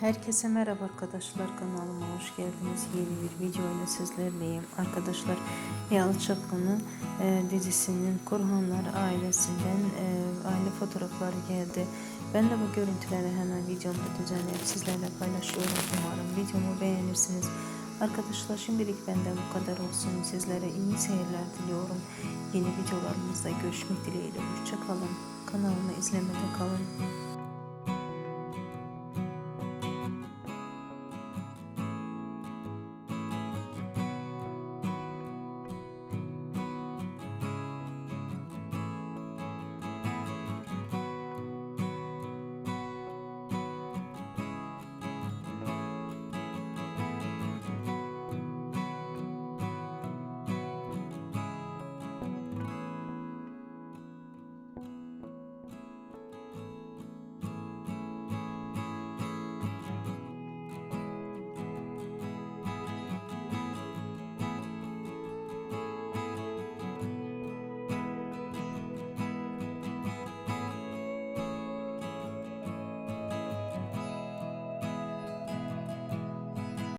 Herkese merhaba arkadaşlar kanalıma hoş geldiniz. Yeni bir video ile sizlerleyim. Arkadaşlar Yalı Çapkın'ın e, dizisinin Kurhanlar ailesinden e, aile fotoğrafları geldi. Ben de bu görüntüleri hemen videomda düzenleyip sizlerle paylaşıyorum. Umarım videomu beğenirsiniz. Arkadaşlar şimdilik benden bu kadar olsun. Sizlere iyi seyirler diliyorum. Yeni videolarımızda görüşmek dileğiyle. Hoşçakalın. Kanalımı izlemede kalın.